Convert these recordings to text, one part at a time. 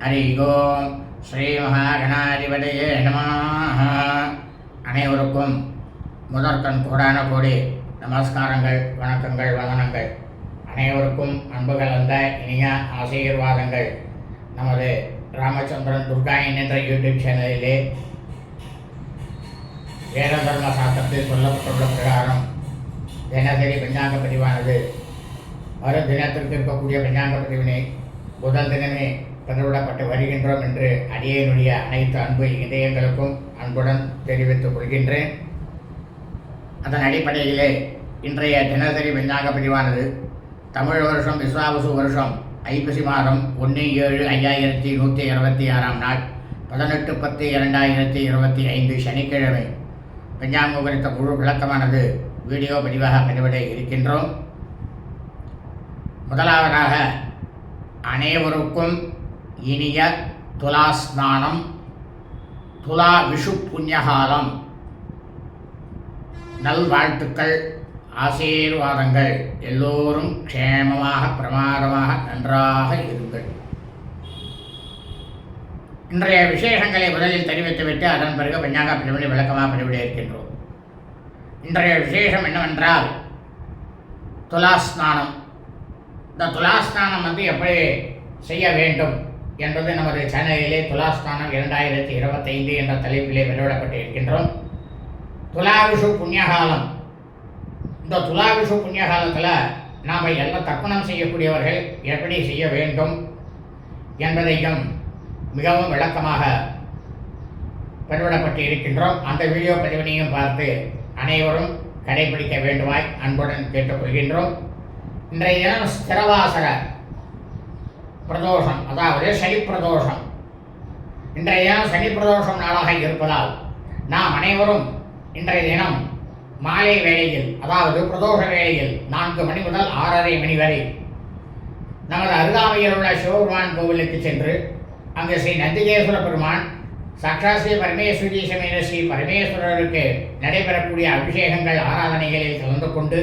ஹரி ஓம் ஸ்ரீ மகாகணாதிபதியே நம அனைவருக்கும் முதற்கண் கோடான கோடி நமஸ்காரங்கள் வணக்கங்கள் வதனங்கள் அனைவருக்கும் அன்பு கலந்த இனிய ஆசீர்வாதங்கள். நமது ராமச்சந்திரன் துர்காயன் என்ற யூடியூப் சேனலிலே வேத தர்ம சாஸ்திரத்தில் சொல்லப்பட்டுள்ள பிரகாரம் தினசரி பஞ்சாங்க பதிவானது. மறு தினத்திற்கு இருக்கக்கூடிய பஞ்சாங்க பதிவினை புதன் தினமே பதிவிடப்பட்டு வருகின்றோம் என்று அடியனுடைய அனைத்து அன்பு இதயங்களுக்கும் அன்புடன் தெரிவித்துக் கொள்கின்றேன். அதன் அடிப்படையிலே இன்றைய தினசரி விஞ்ஞாக பதிவானது தமிழ் வருஷம் விஸ்வாவசு வருஷம் ஐப்பசி மாதம் ஒன்று ஏழு ஐயாயிரத்தி நூற்றி இருபத்தி ஆறாம் நாள் பதினெட்டு பத்து இரண்டாயிரத்தி இருபத்தி ஐந்து சனிக்கிழமை. பஞ்சாங்கம் குறித்த முழு விளக்கமானது வீடியோ பதிவாக பதிவிட இருக்கின்றோம். முதலாவதாக அனைவருக்கும் இனிய துலாஸ்நானம் துலா விஷு புண்ணியகாலம் நல்வாழ்த்துக்கள் ஆசீர்வாதங்கள். எல்லோரும் க்ஷேமமாக பிரமாதமாக நன்றாக இருங்கள். இன்றைய விசேஷங்களை முதலில் தெரிவித்துவிட்டு அதன் பிறகு பஞ்சாங்க பிரிவினை விளக்கமாக பிரிவிட இருக்கின்றோம். இன்றைய விசேஷம் என்னவென்றால் துலாஸ்நானம். இந்த துலாஸ்நானம் வந்து எப்படி செய்ய வேண்டும்? என்பது நமது சேனலிலே துலாஸ்தானம் இரண்டாயிரத்தி இருபத்தைந்து என்ற தலைப்பிலே வெளியிடப்பட்டு இருக்கின்றோம் துலாவிஷு புண்ணியகாலம். இந்த துலாவிஷு புண்ணியகாலத்தில் நாம் எல்லாம் தர்ப்பணம் செய்யக்கூடியவர்கள் எப்படி செய்ய வேண்டும் என்பதையும் மிகவும் விளக்கமாக பெருவிடப்பட்டு இருக்கின்றோம் அந்த வீடியோ பதிவினையும் பார்த்து அனைவரும் கடைபிடிக்க வேண்டுமாய் அன்புடன் கேட்டுக்கொள்கின்றோம். இன்றைய தினம் ஸ்திரவாசர பிரதோஷம். அதாவது சனி பிரதோஷம் இன்றைய சனி பிரதோஷம் நாளாக இருப்பதால் நாம் அனைவரும் இன்றைய தினம் மாலை வேளையில் அதாவது பிரதோஷ வேளையில் நான்கு மணி முதல் ஆறரை மணி வரை நமது அருகாமையில் உள்ள சிவபெருமான் கோவிலுக்கு சென்று அங்கு ஸ்ரீ நந்திகேஸ்வர பெருமான் சக்ராஸ்ரீ ஸ்ரீ பரமேஸ்வரி சமேத ஸ்ரீ பரமேஸ்வரருக்கு நடைபெறக்கூடிய அபிஷேகங்கள் ஆராதனைகளில் கலந்து கொண்டு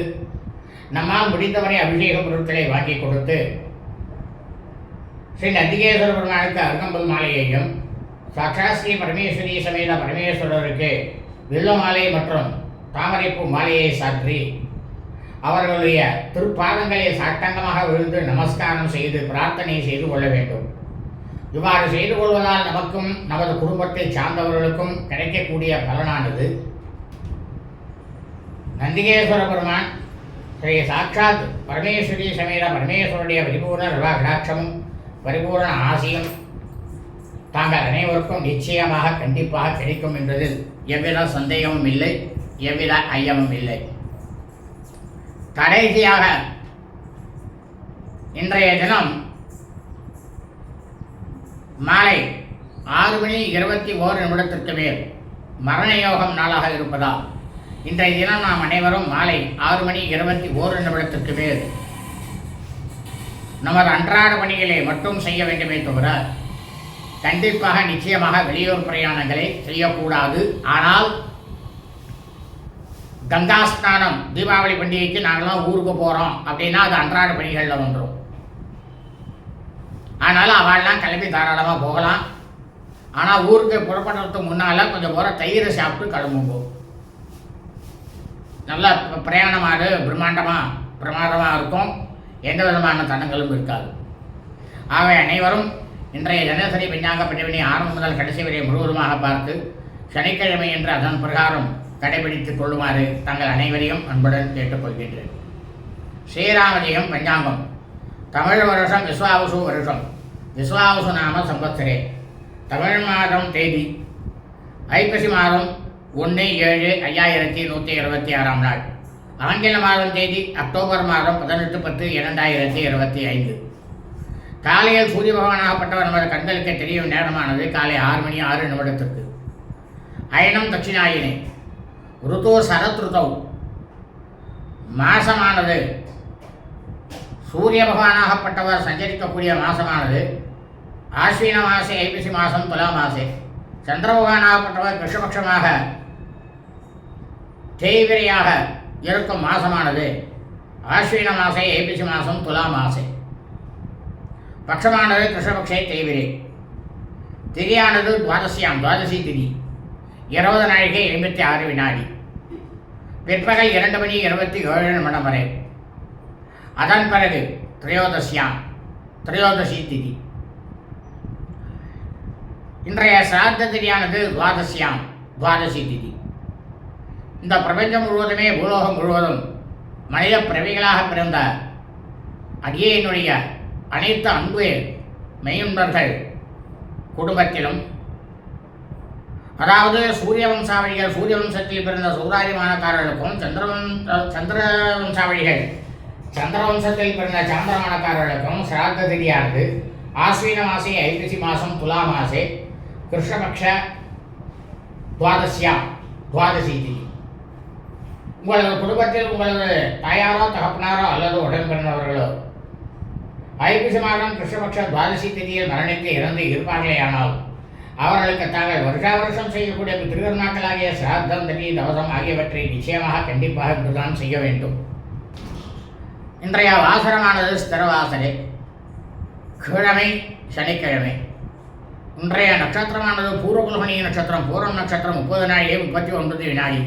நம்மால் முடிந்தவரை அபிஷேக பொருட்களை வாங்கி கொடுத்து ஸ்ரீ நந்திகேஸ்வர பெருமானுக்கு அருகம்புல் மாலையையும் சாட்சா ஸ்ரீ பரமேஸ்வரி சமேத பரமேஸ்வரருக்கு வில்ல மாலை மற்றும் தாமரைப்பூ மாலையை சாற்றி அவர்களுடைய திருப்பாதங்களை சாட்டங்கமாக விழுந்து நமஸ்காரம் செய்து பிரார்த்தனை செய்து கொள்ள வேண்டும். இவ்வாறு செய்து கொள்வதால் நமக்கும் நமது குடும்பத்தை சார்ந்தவர்களுக்கும் கிடைக்கக்கூடிய பலனானது. நந்திகேஸ்வர பெருமான் ஸ்ரீ சாட்சாத் பரமேஸ்வரி சமேத பரமேஸ்வருடைய பரிபூர்ண நிர்வாகடாட்சமும் பரிபூர்ண ஆசையும் தாங்கள் அனைவருக்கும் நிச்சயமாக கண்டிப்பாக கிடைக்கும் என்பதில் எவ்வித சந்தேகமும் இல்லை எவ்வித ஐயமும் இல்லை. கடைசியாக இன்றைய தினம் மாலை ஆறு மணி இருபத்தி ஓரு நிமிடத்திற்கு மேல் மரண யோகம் நாளாக இருப்பதால் இன்றைய தினம் நாம் அனைவரும் மாலை ஆறு மணி இருபத்தி ஓரு நிமிடத்திற்கு மேல் நமது அன்றாட பணிகளை மட்டும் செய்ய வேண்டுமே தவிர கண்டிப்பாக நிச்சயமாக வெளியூர் பிரயாணங்களை செய்யக்கூடாது. ஆனால் கங்கா ஸ்நானம் தீபாவளி பண்டிகைக்கு நாங்களாம் ஊருக்கு போகிறோம் அப்படின்னா அது அன்றாட பணிகளில் வந்துடும் அதனால் அவள்லாம் கிளம்பி தாராளமாக போகலாம். ஆனால் ஊருக்கு புறப்படுறதுக்கு முன்னால் கொஞ்சம் போகிற தயிரை சாப்பிட்டு கிளம்புவோம் நல்ல பிரயாணமாக பிரம்மாண்டமாக பிரமாதமாக இருக்கும். எந்த விதமான தடங்களும் இருக்காது. ஆகவே அனைவரும் இன்றைய தினசரி பஞ்சாங்க பிரிவினை ஆரம்பம் முதல் கடைசி வரை முழுவதுமாக பார்த்து சனிக்கிழமை என்று அதன் பிரகாரம் கடைபிடித்துக் கொள்ளுமாறு தங்கள் அனைவரையும் அன்புடன் கேட்டுக்கொள்கின்றேன். ஸ்ரீராமஜெயம் பஞ்சாங்கம். தமிழ் வருஷம் விஸ்வாவசு வருஷம். விஸ்வாவசு நாம சம்பத்சரே தமிழ் மாதம் தேதி ஐப்பசி மாதம் ஒன்று ஏழு ஐயாயிரத்தி நூற்றி இருபத்தி ஆறாம் நாள். ஆங்கில மாதம் தேதி அக்டோபர் மாதம் பதினெட்டு பத்து இரண்டாயிரத்தி இருபத்தி ஐந்து. காலையில் சூரிய பகவானாகப்பட்டவர் நமது கண்களுக்கு தெரியும் நேரமானது காலை ஆறு மணி ஆறு நிமிடத்திற்கு. அயனம் தட்சிணாயினே ருதோ சரத் மாசமானது. சூரிய பகவானாகப்பட்டவர் சஞ்சரிக்கக்கூடிய மாசமானது. ஆஸ்வீன மாசே ஐபிசி மாதம் துலா மாசே. சந்திர பகவானாகப்பட்டவர் கிருஷ்ணபட்சமாக தேய்விரையாக இருக்கும் மாசமானது. ஆஸ்வீன மாசே ஏபிசி மாதம் துலா மாசே பட்சமானது கிருஷ்ணபக்ஷே தேய்விரை. திரியானது துவாதசியாம் துவாதசி திதி. இருபது நாழிகை எண்பத்தி ஆறு வினாடி. பிற்பகல் இரண்டு மணி இருபத்தி ஏழு நிமிடம் வரை. அதன் பிறகு திரையோதசியாம் திரையோதசி திதி. இன்றைய சிராத்த திதியானது துவாதசியாம் துவாதசி திதி. இந்த பிரபஞ்சம் முழுவதுமே பூலோகம் முழுவதும் மனித பிறவிகளாக பிறந்த அடியேனுடைய அனைத்து அன்பு மெய்யுன்பர்கள் குடும்பத்திலும் அதாவது சூரிய வம்சாவளிகள் சூரிய வம்சத்தில் பிறந்த சூராதிமானக்காரர்களுக்கும் சந்திரவம் சந்திர வம்சாவளிகள் சந்திர வம்சத்தில் பிறந்த சாந்திரமானக்காரர்களுக்கும் சிராத்த திதியானது. ஆஸ்வீன மாசே ஐப்பசி மாதம் துலா மாசே கிருஷ்ணபக்ஷ துவாதசியா துவாதசி திதி. உங்களது குடும்பத்தில் உங்களது தாயாரோ தகப்பனாரோ அல்லது உடன் பிறந்தவர்களோ ஐப்பசி மாதம் கிருஷ்ணபக்ஷ துவாதசி திதியில் மரணித்து இறந்து இருப்பார்களே ஆனால் அவர்களுக்கு தாங்கள் வருஷா வருஷம் செய்யக்கூடிய திருவருணாக்களாகிய சிராத்தம் தனி தவசம் ஆகியவற்றை நிச்சயமாக கண்டிப்பாக இன்றுதான் செய்ய வேண்டும். இன்றைய வாசனமானது ஸ்திரவாசனை கிழமை சனிக்கிழமை. இன்றைய நட்சத்திரமானது பூர்வகுலமணி நட்சத்திரம் பூர்வம் நட்சத்திரம் முப்பது நாளிலே முப்பத்தி ஒன்பது வினாடி.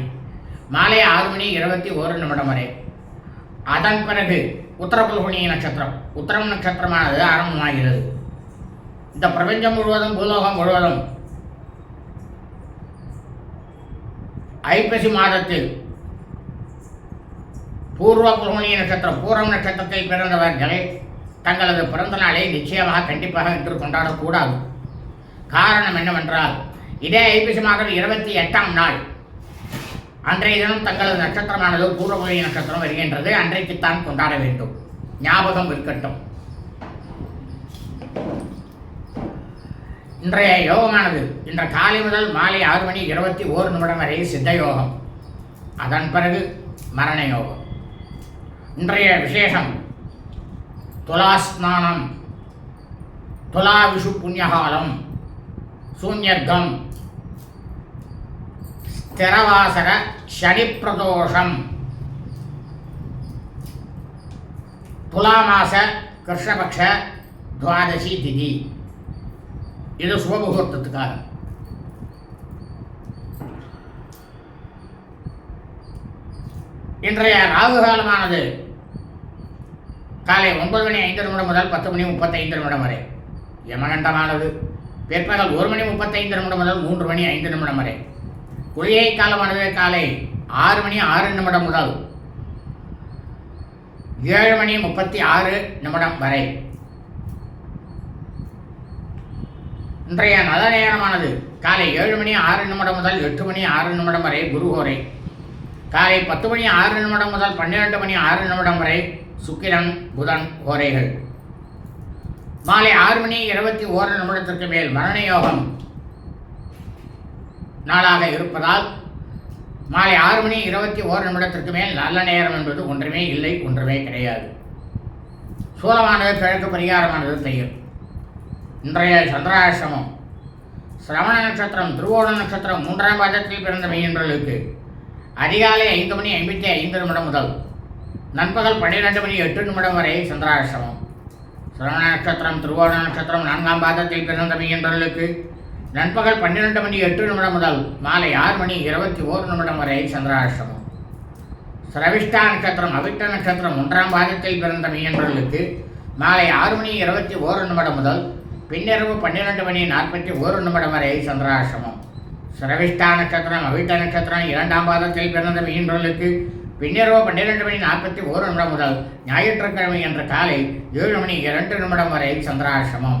மாலை ஆறு மணி இருபத்தி ஒரு நிமிடம் வரை. அதன் பிறகு உத்தரகுல்மணி நட்சத்திரம். உத்தரம் நட்சத்திரமானது ஆரம்பமாகிறது. இந்த பிரபஞ்சம் முழுவதும் பூலோகம் முழுவதும் ஐப்பசி மாதத்தில் பூர்வ குல்மணி நட்சத்திரம் பூரம் நட்சத்திரத்தில் பிறந்தவர்கள் தங்களது பிறந்த நாளை நிச்சயமாக கண்டிப்பாக இன்று கொண்டாடக்கூடாது. காரணம் என்னவென்றால் இதே ஐப்பசி மாதம் இருபத்தி எட்டாம் நாள். அன்றைய தினம் தங்களது நட்சத்திரமானது பூர்வகுலி நட்சத்திரம் வருகின்றது. அன்றைக்குத்தான் கொண்டாட வேண்டும். ஞாபகம் இருக்கட்டும். இன்றைய யோகமானது இன்று காலை முதல் மாலை ஆறு மணி இருபத்தி ஓரு நிமிடம் வரை சித்த யோகம். அதன் பிறகு மரண யோகம். இன்றைய விசேஷம் துலா ஸ்நானம் துலா விஷு புண்ணியகாலம் சூன்யர்க்கம் ஸ்திரவாசர சனி பிரதோஷம் துலாமாச கிருஷ்ணபக்ஷ துவாதசி திதி இது சுபமுகூர்த்தத்துக்காக இன்றைய ராகு காலமானது காலை ஒன்பது மணி ஐந்து நிமிடம் முதல் பத்து மணி முப்பத்தைந்து நிமிடம் வரை. யமகண்டமானது. பிற்பகல் ஒரு மணி முப்பத்தைந்து நிமிடம் முதல் மூன்று மணி ஐந்து நிமிடம் வரை. குளிகை காலமானது காலை ஆறு மணி ஆறு நிமிடம் முதல் ஏழு மணி முப்பத்தி ஆறு நிமிடம் வரை. இன்றைய நல்ல நேரமானது காலை ஏழு மணி ஆறு நிமிடம் முதல் எட்டு மணி ஆறு நிமிடம் வரை குருகோரை. காலை பத்து மணி ஆறு நிமிடம் முதல் பன்னிரெண்டு மணி ஆறு நிமிடம் வரை சுக்கிரன் புதன் கோரைகள். மாலை ஆறு மணி இருபத்தி ஓரு நிமிடத்திற்கு மேல் மரண யோகம். நாளாக இருப்பதால் மாலை ஆறு மணி இருபத்தி ஓரு நிமிடத்திற்கு மேல் நல்ல நேரம் என்பது ஒன்றுமே இல்லை ஒன்றுமே கிடையாது. சூலமானது கிழக்கு பரிகாரமானது செய்யும் இன்றைய சந்திராசிரமம் சிரவண நட்சத்திரம் திருவோண நட்சத்திரம் மூன்றாம் பாதத்தில் பிறந்த மெய்யன்றர்களுக்கு அதிகாலை ஐந்து மணி ஐம்பத்தி ஐந்து நிமிடம் முதல் நண்பகல் பன்னிரெண்டு மணி எட்டு நிமிடம் வரை சந்திராசிரமம் சிரவண நட்சத்திரம் திருவோண நட்சத்திரம் நான்காம் பாதத்தில் பிறந்த மெய்யன்றர்களுக்கு நண்பகல் பன்னிரெண்டு மணி எட்டு நிமிடம் முதல் மாலை ஆறு மணி இருபத்தி ஓரு நிமிடம் வரை சந்திராஷ்டமம். சிரவிஷ்டா நட்சத்திரம் அவிட்ட நட்சத்திரம் ஒன்றாம் பாதத்தில் பிறந்த மெய்யன்றர்களுக்கு மாலை ஆறு மணி இருபத்தி ஓரு நிமிடம் முதல் பின்னிரவு பன்னிரெண்டு மணி நாற்பத்தி ஓரு நிமிடம் வரை சந்திராஷ்டமம். சிரவிஷ்டா நட்சத்திரம் அவிட்ட நட்சத்திரம் இரண்டாம் பாதத்தில் பிறந்த மீன்பர்களுக்கு பின்னிரவு பன்னிரெண்டு மணி நாற்பத்தி ஓரு நிமிடம் முதல் ஞாயிற்றுக்கிழமை என்ற காலை ஏழு மணி இரண்டு நிமிடம் வரை சந்திராசிரமம்